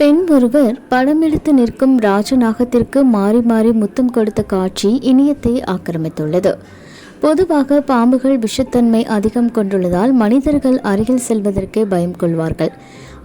பெண் ஒருவர் படமெடுத்து நிற்கும் ராஜநாகத்திற்கு மாறி மாறி முத்தம் கொடுத்த காட்சி இணையத்தை ஆக்கிரமித்துள்ளது. பொதுவாக பாம்புகள் விஷத்தன்மை அதிகம் கொண்டுள்ளதால் மனிதர்கள் அருகில் செல்வதற்கே பயம் கொள்வார்கள்.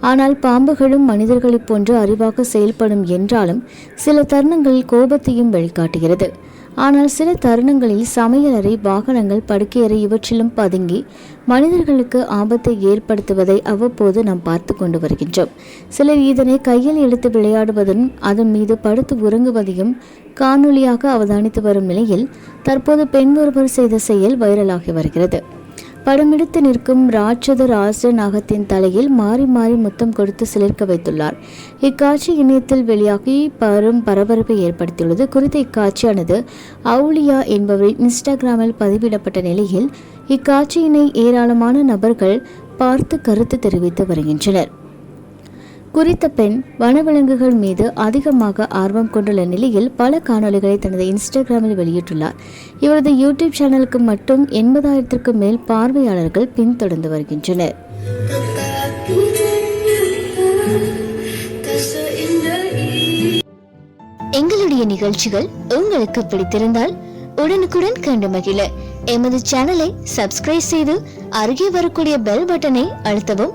ஆனால் பாம்புகளும் மனிதர்களைப் போன்று அறிவாக செயல்படும் என்றாலும் சில தருணங்களில் கோபத்தையும் வெளிக்காட்டுகிறது ஆனால் சில தருணங்களில் சமையலறை வாகனங்கள் படுக்கையறை இவற்றிலும் பதுங்கி மனிதர்களுக்கு ஆபத்தை ஏற்படுத்துவதை அவ்வப்போது நாம் பார்த்து கொண்டு வருகின்றோம். சிலர் இதனை கையில் எடுத்து விளையாடுவதும் அதன் மீது படுத்து உறங்குவதையும் காணொளியாக அவதானித்து வரும் நிலையில் தற்போது பெண் ஒருவர் செய்த செயல் வைரலாகி வருகிறது. படமெடுத்து நிற்கும் ராட்சத ராச நாகத்தின் தலையில் மாறி மாறி முத்தம் கொடுத்து சிலிர்க்க வைத்துள்ளார். இக்காட்சி இணையத்தில் வெளியாகி பெரும் பரபரப்பை ஏற்படுத்தியுள்ளது. குறித்த இக்காட்சியானது அவுலியா என்பவரின் இன்ஸ்டாகிராமில் பதிவிடப்பட்ட நிலையில் இக்காட்சியினை ஏராளமான நபர்கள் பார்த்து கருத்து தெரிவித்து வருகின்றனர். குறித்த பெண் வனவிலங்குகள் மீது அதிகமாக ஆர்வம் கொண்டுள்ள நிலையில் பல காணொளிகளை தனது இன்ஸ்டாகிராமில் வெளியிட்டுள்ளார். இவரது யூடியூப் சேனலுக்கு மட்டும் எண்பதாயிரத்திற்கும் மேல் பார்வையாளர்கள் பின்தொடர்ந்து வருகின்றனர். எங்களுடைய நிகழ்ச்சிகள் உங்களுக்கு பிடித்திருந்தால் உடனுக்குடன் கண்டு மகிழ. எமது சேனலை சப்ஸ்கிரைப் செய்து அருகே வரக்கூடிய பெல் பட்டனை அழுத்தவும்